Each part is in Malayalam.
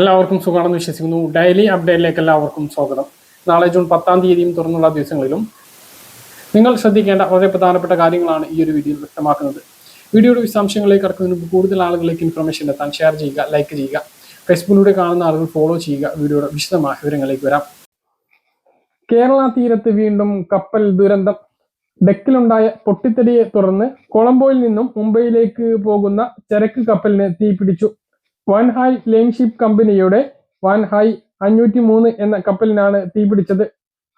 എല്ലാവർക്കും സുഖമാണെന്ന് വിശ്വസിക്കുന്നു. ഡെയിലി അപ്ഡേറ്റിലേക്ക് എല്ലാവർക്കും സ്വാഗതം. നാളെ ജൂൺ പത്താം തീയതിയും തുറന്നുള്ള ദിവസങ്ങളിലും നിങ്ങൾ ശ്രദ്ധിക്കേണ്ട വളരെ പ്രധാനപ്പെട്ട കാര്യങ്ങളാണ് ഈ ഒരു വീഡിയോയിൽ വ്യക്തമാക്കുന്നത്. വീഡിയോയുടെ വിശദാംശങ്ങളിലേക്ക് കടക്കുന്നതിന് മുമ്പ് കൂടുതൽ ആളുകളിലേക്ക് ഇൻഫർമേഷൻ എത്താൻ ഷെയർ ചെയ്യുക ലൈക്ക് ചെയ്യുക ഫേസ്ബുക്കിലൂടെ കാണുന്ന ആളുകൾ ഫോളോ ചെയ്യുക വീഡിയോയുടെ വിശദമായ വിവരങ്ങളിലേക്ക് വരാം. കേരള തീരത്ത് വീണ്ടും കപ്പൽ ദുരന്തം. ഡെക്കിലുണ്ടായ പൊട്ടിത്തെറിയെ തുടർന്ന് കൊളംബോയിൽ നിന്നും മുംബൈയിലേക്ക് പോകുന്ന ചരക്ക് കപ്പലിന് തീപിടിച്ചു. വാൻഹായ് ലൈൻഷിപ്പ് കമ്പനിയുടെ വാൻഹായ് അഞ്ഞൂറ്റി മൂന്ന് എന്ന കപ്പലിനാണ് തീപിടിച്ചത്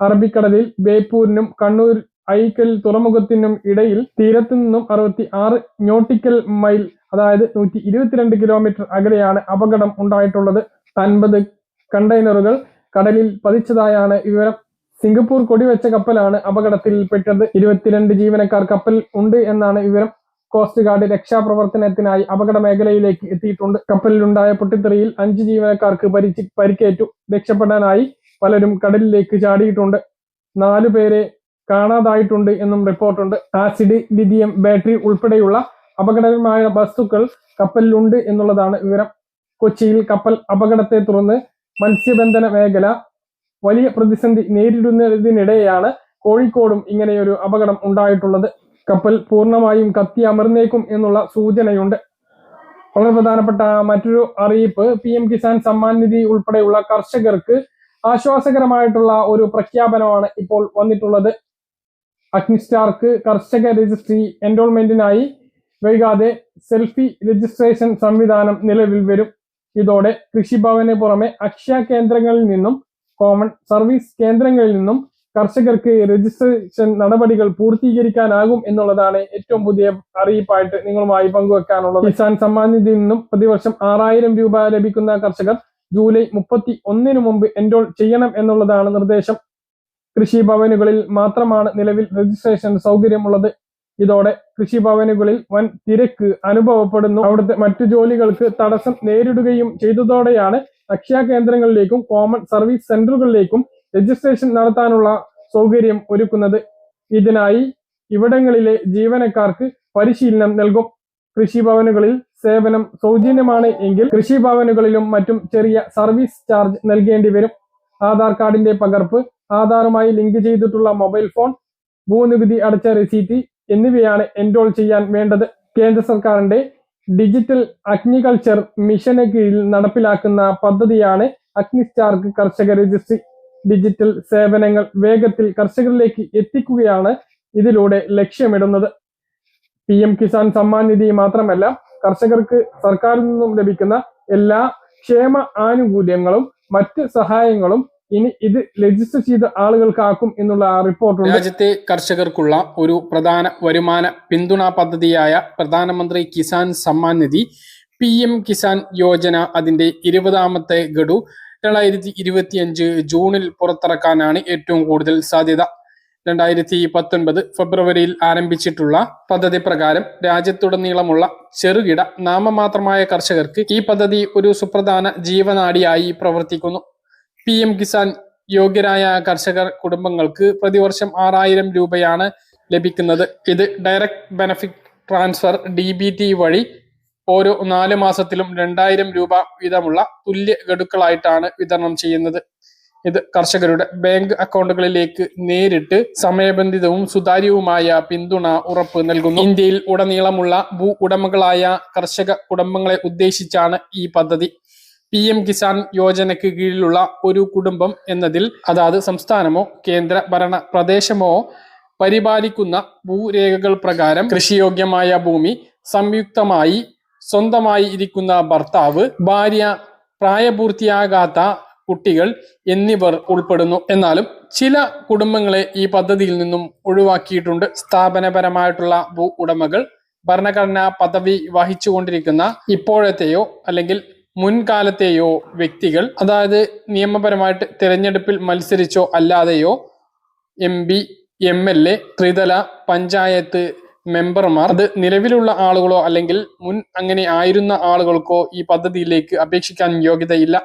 അറബിക്കടലിൽ ബേപ്പൂരിനും കണ്ണൂർ ഐക്കൽ തുറമുഖത്തിനും ഇടയിൽ തീരത്തു നിന്നും അറുപത്തി ആറ് നോട്ടിക്കൽ മൈൽ അതായത് നൂറ്റി ഇരുപത്തിരണ്ട് കിലോമീറ്റർ അകലെയാണ് അപകടം ഉണ്ടായിട്ടുള്ളത്. അൻപത് കണ്ടെയ്നറുകൾ കടലിൽ പതിച്ചതായാണ് വിവരം. സിംഗപ്പൂർ കൊടിവെച്ച കപ്പലാണ് അപകടത്തിൽപ്പെട്ടത്. ഇരുപത്തിരണ്ട് ജീവനക്കാർ കപ്പൽ ഉണ്ട് എന്നാണ് വിവരം. കോസ്റ്റ് ഗാർഡ് രക്ഷാപ്രവർത്തനത്തിനായി അപകട മേഖലയിലേക്ക് എത്തിയിട്ടുണ്ട്. കപ്പലിലുണ്ടായ പൊട്ടിത്തെറിയിൽ അഞ്ച് ജീവനക്കാർക്ക് പരിച്ച് പരിക്കേറ്റു. രക്ഷപ്പെടാനായി പലരും കടലിലേക്ക് ചാടിയിട്ടുണ്ട്. നാലു പേരെ കാണാതായിട്ടുണ്ട് എന്നും റിപ്പോർട്ടുണ്ട്. ആസിഡ് ലിഥിയം ബാറ്ററി ഉൾപ്പെടെയുള്ള അപകടകരമായ വസ്തുക്കൾ കപ്പലിലുണ്ട് എന്നുള്ളതാണ് വിവരം. കൊച്ചിയിൽ കപ്പൽ അപകടത്തെ തുടർന്ന് മത്സ്യബന്ധന മേഖല വലിയ പ്രതിസന്ധി നേരിടുന്നതിനിടെയാണ് കോഴിക്കോടും ഇങ്ങനെയൊരു അപകടം ഉണ്ടായിട്ടുള്ളത്. കപ്പൽ പൂർണമായും കത്തി അമർന്നേക്കും എന്നുള്ള സൂചനയുണ്ട്. വളരെ പ്രധാനപ്പെട്ട മറ്റൊരു അറിയിപ്പ് പി എം കിസാൻ സമ്മാൻ നിധി ഉൾപ്പെടെയുള്ള കർഷകർക്ക് ആശ്വാസകരമായിട്ടുള്ള ഒരു പ്രഖ്യാപനമാണ് ഇപ്പോൾ വന്നിട്ടുള്ളത്. അഗ്നിസ്റ്റാർക്ക് കർഷക രജിസ്ട്രി എൻറോൾമെന്റിനായി വൈകാതെ സെൽഫി രജിസ്ട്രേഷൻ സംവിധാനം നിലവിൽ വരും. ഇതോടെ കൃഷിഭവന് പുറമെ അക്ഷയ കേന്ദ്രങ്ങളിൽ നിന്നും കോമൺ സർവീസ് കേന്ദ്രങ്ങളിൽ നിന്നും കർഷകർക്ക് രജിസ്ട്രേഷൻ നടപടികൾ പൂർത്തീകരിക്കാനാകും എന്നുള്ളതാണ് ഏറ്റവും പുതിയ അറിയിപ്പായിട്ട് നിങ്ങളുമായി പങ്കുവെക്കാനുള്ളത്. കിസാൻ സമ്മാൻ നിധിയിൽ നിന്നും പ്രതിവർഷം ആറായിരം രൂപ ലഭിക്കുന്ന കർഷകർ ജൂലൈ മുപ്പത്തി ഒന്നിനു മുമ്പ് എൻറോൾ ചെയ്യണം എന്നുള്ളതാണ് നിർദ്ദേശം. കൃഷി ഭവനുകളിൽ മാത്രമാണ് നിലവിൽ രജിസ്ട്രേഷൻ സൗകര്യമുള്ളത്. ഇതോടെ കൃഷി ഭവനുകളിൽ വൻ തിരക്ക് അനുഭവപ്പെടുന്നു. അവിടുത്തെ മറ്റു ജോലികൾക്ക് തടസ്സം നേരിടുകയും ചെയ്തതോടെയാണ് അക്ഷയ കേന്ദ്രങ്ങളിലേക്കും കോമൺ സർവീസ് സെന്ററുകളിലേക്കും രജിസ്ട്രേഷൻ നടത്താനുള്ള സൗകര്യം ഒരുക്കുന്നത് ഇതിനായി ഇവിടങ്ങളിലെ ജീവനക്കാർക്ക് പരിശീലനം നൽകും. കൃഷിഭവനുകളിൽ സേവനം സൗജന്യമാണ് എങ്കിൽ കൃഷിഭവനുകളിലും മറ്റും ചെറിയ സർവീസ് ചാർജ് നൽകേണ്ടി വരും. ആധാർ കാർഡിന്റെ പകർപ്പ് ആധാറുമായി ലിങ്ക് ചെയ്തിട്ടുള്ള മൊബൈൽ ഫോൺ ഭൂനികുതി അടച്ച റെസീറ്റ് എന്നിവയാണ് എൻറോൾ ചെയ്യാൻ വേണ്ടത്. കേന്ദ്ര സർക്കാരിന്റെ ഡിജിറ്റൽ അഗ്നികൾച്ചർ മിഷന് കീഴിൽ നടപ്പിലാക്കുന്ന പദ്ധതിയാണ് അഗ്നിസ്റ്റാർക്ക് കർഷക രജിസ്ട്രി. ഡിജിറ്റൽ സേവനങ്ങൾ വേഗത്തിൽ കർഷകരിലേക്ക് എത്തിക്കുകയാണ് ഇതിലൂടെ ലക്ഷ്യമിടുന്നത്. പി എം കിസാൻ സമ്മാൻ നിധി മാത്രമല്ല കർഷകർക്ക് സർക്കാരിൽ നിന്നും ലഭിക്കുന്ന എല്ലാ ക്ഷേമ ആനുകൂല്യങ്ങളും മറ്റ് സഹായങ്ങളും ഇനി ഇത് രജിസ്റ്റർ ചെയ്ത ആളുകൾക്കാക്കും എന്നുള്ള റിപ്പോർട്ട് രാജ്യത്തെ കർഷകർക്കുള്ള ഒരു പ്രധാന വരുമാന പിന്തുണാ പദ്ധതിയായ പ്രധാനമന്ത്രി കിസാൻ സമ്മാൻ നിധി പി എം കിസാൻ യോജന അതിന്റെ ഇരുപതാമത്തെ ഗഡു രണ്ടായിരത്തി ഇരുപത്തി അഞ്ച് ജൂണിൽ പുറത്തിറക്കാനാണ് ഏറ്റവും കൂടുതൽ സാധ്യത. രണ്ടായിരത്തി പത്തൊൻപത് ഫെബ്രുവരിയിൽ ആരംഭിച്ചിട്ടുള്ള പദ്ധതി പ്രകാരം രാജ്യത്തുടനീളമുള്ള ചെറുകിട നാമമാത്രമായ കർഷകർക്ക് ഈ പദ്ധതി ഒരു സുപ്രധാന ജീവനാടിയായി പ്രവർത്തിക്കുന്നു. പി എം കിസാൻ യോഗ്യരായ കർഷകർ കുടുംബങ്ങൾക്ക് പ്രതിവർഷം ആറായിരം രൂപയാണ് ലഭിക്കുന്നത്. ഇത് ഡയറക്റ്റ് ബെനഫിറ്റ് ട്രാൻസ്ഫർ ഡി വഴി ഓരോ നാല് മാസത്തിലും രണ്ടായിരം രൂപ വീതമുള്ള തുല്യ ഗഡുക്കളായിട്ടാണ് വിതരണം ചെയ്യുന്നത്. ഇത് കർഷകരുടെ ബാങ്ക് അക്കൗണ്ടുകളിലേക്ക് നേരിട്ട് സമയബന്ധിതവും സുതാര്യവുമായ പിന്തുണ ഉറപ്പ് നൽകുന്നു. ഇന്ത്യയിൽ ഉടനീളമുള്ള ഭൂ ഉടമകളായ കർഷക കുടുംബങ്ങളെ ഉദ്ദേശിച്ചാണ് ഈ പദ്ധതി. പി എം കിസാൻ യോജനയ്ക്ക് കീഴിലുള്ള ഒരു കുടുംബം എന്നതിൽ അതാത് സംസ്ഥാനമോ കേന്ദ്ര ഭരണ പ്രദേശമോ പരിപാലിക്കുന്ന ഭൂരേഖകൾ പ്രകാരം കൃഷിയോഗ്യമായ ഭൂമി സംയുക്തമായി സ്വന്തമായി ഇരിക്കുന്ന ഭർത്താവ് ഭാര്യ പ്രായപൂർത്തിയാകാത്ത കുട്ടികൾ എന്നിവർ ഉൾപ്പെടുന്നു. എന്നാലും ചില കുടുംബങ്ങളെ ഈ പദ്ധതിയിൽ നിന്നും ഒഴിവാക്കിയിട്ടുണ്ട്. സ്ഥാപനപരമായിട്ടുള്ള ഭൂ ഉടമകൾ ഭരണഘടനാ പദവി വഹിച്ചുകൊണ്ടിരിക്കുന്ന ഇപ്പോഴത്തെയോ അല്ലെങ്കിൽ മുൻകാലത്തെയോ വ്യക്തികൾ അതായത് നിയമപരമായിട്ട് തിരഞ്ഞെടുപ്പിൽ മത്സരിച്ചോ അല്ലാതെയോ M P M L A ത്രിതല പഞ്ചായത്ത് മെമ്പർമാർ അത് നിലവിലുള്ള ആളുകളോ അല്ലെങ്കിൽ മുൻ അങ്ങനെ ആയിരുന്ന ആളുകൾക്കോ ഈ പദ്ധതിയിലേക്ക് അപേക്ഷിക്കാൻ യോഗ്യതയില്ല.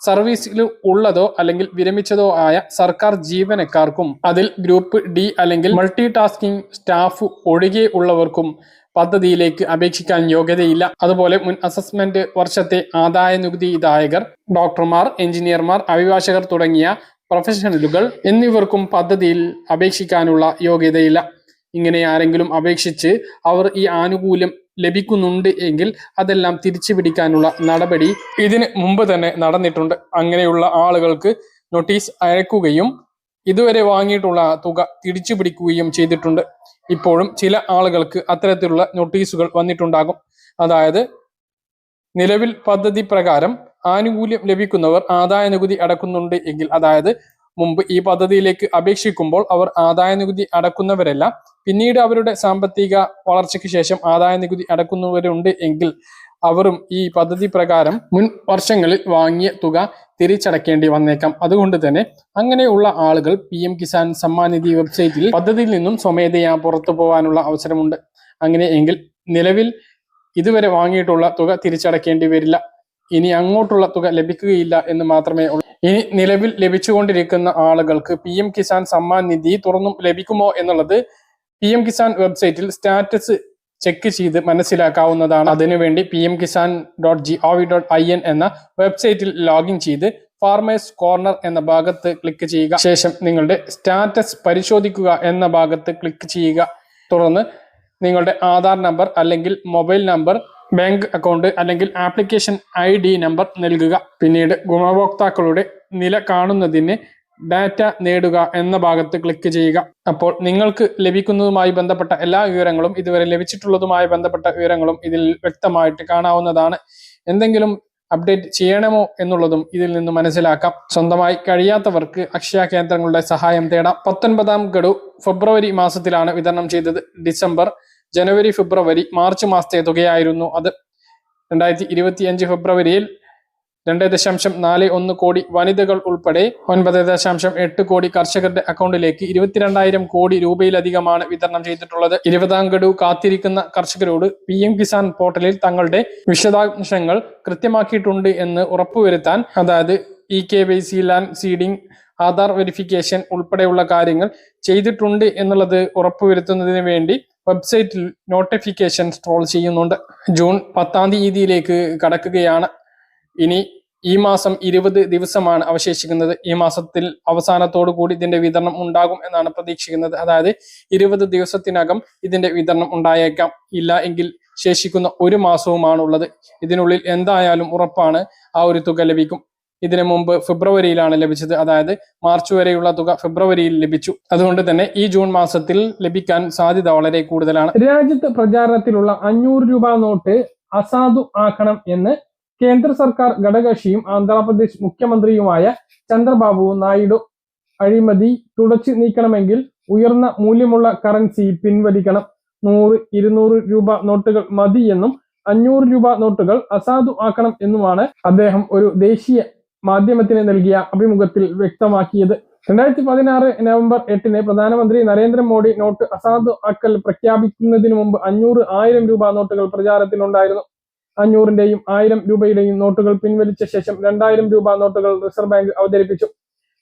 സർവീസിൽ ഉള്ളതോ അല്ലെങ്കിൽ വിരമിച്ചതോ ആയ സർക്കാർ ജീവനക്കാർക്കും അതിൽ ഗ്രൂപ്പ് ഡി അല്ലെങ്കിൽ മൾട്ടി ടാസ്കിംഗ് സ്റ്റാഫ് ഒഴികെ ഉള്ളവർക്കും പദ്ധതിയിലേക്ക് അപേക്ഷിക്കാൻ യോഗ്യതയില്ല. അതുപോലെ മുൻ അസസ്മെന്റ് വർഷത്തെ ആദായ നികുതി ദായകർ ഡോക്ടർമാർ എഞ്ചിനീയർമാർ അഭിഭാഷകർ തുടങ്ങിയ പ്രൊഫഷണലുകൾ എന്നിവർക്കും പദ്ധതിയിൽ അപേക്ഷിക്കാനുള്ള യോഗ്യതയില്ല. ഇങ്ങനെ ആരെങ്കിലും അപേക്ഷിച്ച് അവർ ഈ ആനുകൂല്യം ലഭിക്കുന്നുണ്ട് എങ്കിൽ അതെല്ലാം തിരിച്ചു പിടിക്കാനുള്ള നടപടി ഇതിന് മുമ്പ് തന്നെ നടന്നിട്ടുണ്ട്. അങ്ങനെയുള്ള ആളുകൾക്ക് നോട്ടീസ് അയക്കുകയും ഇതുവരെ വാങ്ങിയിട്ടുള്ള തുക തിരിച്ചു പിടിക്കുകയും ചെയ്തിട്ടുണ്ട്. ഇപ്പോഴും ചില ആളുകൾക്ക് അത്തരത്തിലുള്ള നോട്ടീസുകൾ വന്നിട്ടുണ്ടാകും. അതായത് നിലവിൽ പദ്ധതി പ്രകാരം ആനുകൂല്യം ലഭിക്കുന്നവർ ആദായ നികുതി അടക്കുന്നുണ്ട് എങ്കിൽ അതായത് മുമ്പ് ഈ പദ്ധതിയിലേക്ക് അപേക്ഷിക്കുമ്പോൾ അവർ ആദായ നികുതി അടക്കുന്നവരല്ല പിന്നീട് അവരുടെ സാമ്പത്തിക വളർച്ചയ്ക്ക് ശേഷം ആദായ നികുതി അടക്കുന്നവരുണ്ട് എങ്കിൽ അവരും ഈ പദ്ധതി പ്രകാരം മുൻ വർഷങ്ങളിൽ വാങ്ങിയ തുക തിരിച്ചടക്കേണ്ടി വന്നേക്കാം. അതുകൊണ്ട് തന്നെ അങ്ങനെയുള്ള ആളുകൾ പി എം കിസാൻ സമ്മാൻ നിധി വെബ്സൈറ്റിൽ പദ്ധതിയിൽ നിന്നും സ്വമേധയാ പുറത്തു പോകാനുള്ള അവസരമുണ്ട്. അങ്ങനെയെങ്കിൽ നിലവിൽ ഇതുവരെ വാങ്ങിയിട്ടുള്ള തുക തിരിച്ചടക്കേണ്ടി വരില്ല. ഇനി അങ്ങോട്ടുള്ള തുക ലഭിക്കുകയില്ല എന്ന് മാത്രമേ ഉള്ളൂ. ഇനി നിലവിൽ ലഭിച്ചുകൊണ്ടിരിക്കുന്ന ആളുകൾക്ക് പി എം കിസാൻ സമ്മാൻ നിധി തുറന്നും ലഭിക്കുമോ എന്നുള്ളത് പി എം കിസാൻ വെബ്സൈറ്റിൽ സ്റ്റാറ്റസ് ചെക്ക് ചെയ്ത് മനസ്സിലാക്കാവുന്നതാണ്. അതിനുവേണ്ടി P M Kisan dot G O V dot I N എന്ന വെബ്സൈറ്റിൽ ലോഗിൻ ചെയ്ത് ഫാർമേഴ്സ് കോർണർ എന്ന ഭാഗത്ത് ക്ലിക്ക് ചെയ്യുക. ശേഷം നിങ്ങളുടെ സ്റ്റാറ്റസ് പരിശോധിക്കുക എന്ന ഭാഗത്ത് ക്ലിക്ക് ചെയ്യുക. തുടർന്ന് നിങ്ങളുടെ ആധാർ നമ്പർ അല്ലെങ്കിൽ മൊബൈൽ നമ്പർ ബാങ്ക് അക്കൗണ്ട് അല്ലെങ്കിൽ ആപ്ലിക്കേഷൻ ഐ നമ്പർ നൽകുക. പിന്നീട് ഗുണഭോക്താക്കളുടെ നില കാണുന്നതിന് ഡാറ്റ നേടുക എന്ന ഭാഗത്ത് ക്ലിക്ക് ചെയ്യുക. അപ്പോൾ നിങ്ങൾക്ക് ലഭിക്കുന്നതുമായി ബന്ധപ്പെട്ട എല്ലാ വിവരങ്ങളും ഇതുവരെ ലഭിച്ചിട്ടുള്ളതുമായി ബന്ധപ്പെട്ട വിവരങ്ങളും ഇതിൽ വ്യക്തമായിട്ട് കാണാവുന്നതാണ്. എന്തെങ്കിലും അപ്ഡേറ്റ് ചെയ്യണമോ എന്നുള്ളതും ഇതിൽ നിന്ന് മനസ്സിലാക്കാം. സ്വന്തമായി കഴിയാത്തവർക്ക് അക്ഷയ കേന്ദ്രങ്ങളുടെ സഹായം തേടാം. പത്തൊൻപതാം ഗഡു ഫെബ്രുവരി മാസത്തിലാണ് വിതരണം ചെയ്തത്. ഡിസംബർ ജനുവരി ഫെബ്രുവരി മാർച്ച് മാസത്തെ തുകയായിരുന്നു അത്. രണ്ടായിരത്തി ഫെബ്രുവരിയിൽ രണ്ട് ദശാംശം നാല് ഒന്ന് കോടി വനിതകൾ ഉൾപ്പെടെ ഒൻപത് ദശാംശം എട്ട് കോടി കർഷകരുടെ അക്കൗണ്ടിലേക്ക് ഇരുപത്തിരണ്ടായിരം കോടി രൂപയിലധികമാണ് വിതരണം ചെയ്തിട്ടുള്ളത്. ഇരുപതാം ഗഡു കാത്തിരിക്കുന്ന കർഷകരോട് പി എം കിസാൻ പോർട്ടലിൽ തങ്ങളുടെ വിശദാംശങ്ങൾ കൃത്യമാക്കിയിട്ടുണ്ട് എന്ന് ഉറപ്പുവരുത്താൻ അതായത് E K Y C land seeding Aadhaar verification ഉൾപ്പെടെയുള്ള കാര്യങ്ങൾ ചെയ്തിട്ടുണ്ട് എന്നുള്ളത് ഉറപ്പുവരുത്തുന്നതിന് വേണ്ടി വെബ്സൈറ്റിൽ നോട്ടിഫിക്കേഷൻ സ്ട്രോൾ ചെയ്യുന്നുണ്ട്. ജൂൺ പത്താം തീയതിയിലേക്ക് കടക്കുകയാണ്. ഇനി ഈ മാസം ഇരുപത് ദിവസമാണ് അവശേഷിക്കുന്നത്. ഈ മാസത്തിൽ അവസാനത്തോടു കൂടി ഇതിന്റെ വിതരണം ഉണ്ടാകും എന്നാണ് പ്രതീക്ഷിക്കുന്നത്. അതായത് ഇരുപത് ദിവസത്തിനകം ഇതിന്റെ വിതരണം ഉണ്ടായേക്കാം. ഇല്ല എങ്കിൽ ശേഷിക്കുന്ന ഒരു മാസവുമാണ് ഉള്ളത് ഇതിനുള്ളിൽ എന്തായാലും ഉറപ്പാണ് ആ ഒരു തുക ലഭിക്കും. ഇതിനു മുമ്പ് ഫെബ്രുവരിയിലാണ് ലഭിച്ചത്. അതായത് മാർച്ച് വരെയുള്ള തുക ഫെബ്രുവരിയിൽ ലഭിച്ചു. അതുകൊണ്ട് തന്നെ ഈ ജൂൺ മാസത്തിൽ ലഭിക്കാൻ സാധ്യത വളരെ കൂടുതലാണ്. രാജ്യത്ത് പ്രചാരണത്തിലുള്ള അഞ്ഞൂറ് രൂപ നോട്ട് അസാധു ആക്കണം എന്ന് കേന്ദ്ര സർക്കാർ ഘടകകക്ഷിയും ആന്ധ്രാപ്രദേശ് മുഖ്യമന്ത്രിയുമായ ചന്ദ്രബാബു നായിഡു അഴിമതി തുടച്ചു നീക്കണമെങ്കിൽ ഉയർന്ന മൂല്യമുള്ള കറൻസി പിൻവലിക്കണം. നൂറ് ഇരുന്നൂറ് രൂപ നോട്ടുകൾ മതി എന്നും അഞ്ഞൂറ് രൂപ നോട്ടുകൾ അസാധു ആക്കണം എന്നുമാണ് അദ്ദേഹം ഒരു ദേശീയ മാധ്യമത്തിന് നൽകിയ അഭിമുഖത്തിൽ വ്യക്തമാക്കിയത്. രണ്ടായിരത്തി പതിനാറ് നവംബർ എട്ടിന് പ്രധാനമന്ത്രി നരേന്ദ്രമോദി നോട്ട് അസാധു ആക്കൽ പ്രഖ്യാപിക്കുന്നതിന് മുമ്പ് അഞ്ഞൂറ് ആയിരം രൂപ നോട്ടുകൾ പ്രചാരത്തിലുണ്ടായിരുന്നു. അഞ്ഞൂറിന്റെയും ആയിരം രൂപയുടെയും നോട്ടുകൾ പിൻവലിച്ച ശേഷം രണ്ടായിരം രൂപ നോട്ടുകൾ റിസർവ് ബാങ്ക് അവതരിപ്പിച്ചു.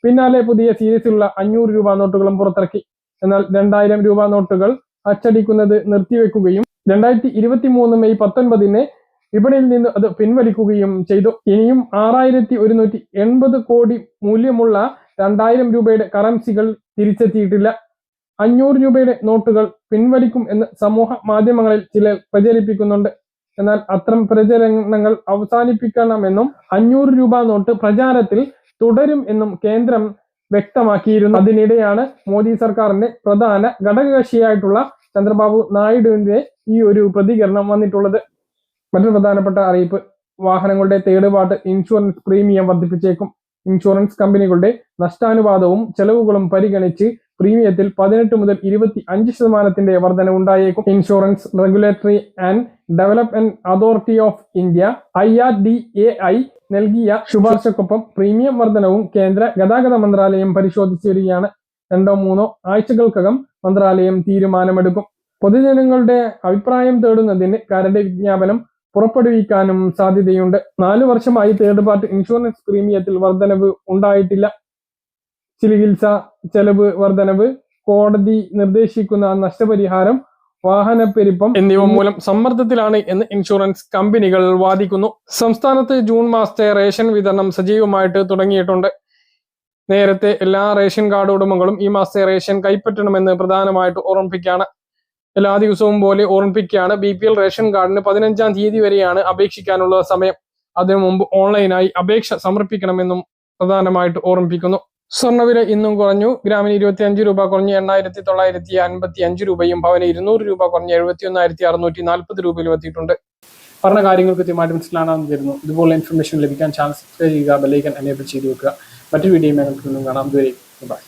പിന്നാലെ പുതിയ സീരീസിലുള്ള അഞ്ഞൂറ് രൂപ നോട്ടുകളും പുറത്തിറക്കി. എന്നാൽ രണ്ടായിരം രൂപ നോട്ടുകൾ അച്ചടിക്കുന്നത് നിർത്തിവെക്കുകയും രണ്ടായിരത്തി ഇരുപത്തി മൂന്ന് മെയ് പത്തൊൻപതിന് വിപണിയിൽ നിന്ന് അത് പിൻവലിക്കുകയും ചെയ്തു. ഇനിയും ആറായിരത്തി ഒരുന്നൂറ്റി എൺപത് കോടി മൂല്യമുള്ള രണ്ടായിരം രൂപയുടെ കറൻസികൾ തിരിച്ചെത്തിയിട്ടില്ല. അഞ്ഞൂറ് രൂപയുടെ നോട്ടുകൾ പിൻവലിക്കും എന്ന് സമൂഹ മാധ്യമങ്ങളിൽ ചില പ്രചരിപ്പിക്കുന്നുണ്ട്. എന്നാൽ അത്തരം പ്രചരണങ്ങൾ അവസാനിപ്പിക്കണമെന്നും അഞ്ഞൂറ് രൂപ നോട്ട് പ്രചാരത്തിൽ തുടരും എന്നും കേന്ദ്രം വ്യക്തമാക്കിയിരുന്നു. അതിനിടെയാണ് മോദി സർക്കാരിന്റെ പ്രധാന ഘടകകക്ഷിയായിട്ടുള്ള ചന്ദ്രബാബു നായിഡുവിന്റെ ഈ ഒരു പ്രതികരണം വന്നിട്ടുള്ളത്. മറ്റൊരു പ്രധാനപ്പെട്ട അറിയിപ്പ് വാഹനങ്ങളുടെ തേർഡ് പാർട്ട് ഇൻഷുറൻസ് പ്രീമിയം വർദ്ധിപ്പിച്ചേക്കും. ഇൻഷുറൻസ് കമ്പനികളുടെ നഷ്ടാനുപാതവും ചെലവുകളും പരിഗണിച്ച് പ്രീമിയത്തിൽ പതിനെട്ട് മുതൽ ഇരുപത്തി അഞ്ച് ശതമാനത്തിന്റെ വർധന ഉണ്ടായേക്കും insurance regulatory and development authority of India I R D A I നൽകിയ ശുപാർശക്കൊപ്പം പ്രീമിയം വർധനവും കേന്ദ്ര ഗതാഗത മന്ത്രാലയം പരിശോധിച്ചു വരികയാണ് രണ്ടോ മൂന്നോ ആഴ്ചകൾക്കകം മന്ത്രാലയം തീരുമാനമെടുക്കും. പൊതുജനങ്ങളുടെ അഭിപ്രായം തേടുന്നതിന് കരട് വിജ്ഞാപനം പുറപ്പെടുവിക്കാനും സാധ്യതയുണ്ട്. നാലു വർഷമായി തേർഡ് പാർട്ടി ഇൻഷുറൻസ് പ്രീമിയത്തിൽ വർധനവ് ഉണ്ടായിട്ടില്ല. ചികിത്സ ചെലവ് വർധനവ് കോടതി നിർദ്ദേശിക്കുന്ന നഷ്ടപരിഹാരം വാഹനപ്പെരുപ്പം എന്നിവ മൂലം സമ്മർദ്ദത്തിലാണ് എന്ന് ഇൻഷുറൻസ് കമ്പനികൾ വാദിക്കുന്നു. സംസ്ഥാനത്ത് ജൂൺ മാസത്തെ റേഷൻ വിതരണം സജീവമായിട്ട് തുടങ്ങിയിട്ടുണ്ട്. നേരത്തെ എല്ലാ റേഷൻ കാർഡ് ഉടമകളും ഈ മാസത്തെ റേഷൻ കൈപ്പറ്റണമെന്ന് പ്രധാനമായിട്ട് ഓർമ്മിപ്പിക്കുകയാണ്. എല്ലാ ദിവസവും പോലെ ഓർമ്മിപ്പിക്കുകയാണ് ബി പി എൽ റേഷൻ കാർഡിന് പതിനഞ്ചാം തീയതി വരെയാണ് അപേക്ഷിക്കാനുള്ള സമയം. അതിനു മുമ്പ് ഓൺലൈനായി അപേക്ഷ സമർപ്പിക്കണമെന്നും പ്രധാനമായിട്ട് ഓർമ്മിപ്പിക്കുന്നു. സ്വർണവില ഇന്നും കുറഞ്ഞു. ഗ്രാമിന് ഇരുപത്തി അഞ്ച് രൂപ കുറഞ്ഞ് എണ്ണായിരത്തി തൊള്ളായിരത്തി അൻപത്തി അഞ്ച് രൂപയും പവന് ഇരുന്നൂറ് രൂപ കുറഞ്ഞ് എഴുപത്തി ഒന്നായിരത്തി അറുന്നൂറ്റി നാൽപ്പത് രൂപയിലും എത്തിയിട്ടുണ്ട്. പറഞ്ഞ കാര്യങ്ങൾ കൃത്യമായിട്ട് മനസ്സിലാണെന്ന് തരുന്നു ഇതുപോലെ ഇൻഫർമേഷൻ ലഭിക്കാൻ ചാനൽ സബ്സ്ക്രൈബ് ചെയ്യുക ബെല്ലൈക്കൻ എനേബിൾ ചെയ്ത് വെക്കുക. മറ്റു വീഡിയോ കാണാം. ഇതുവരെ ബൈ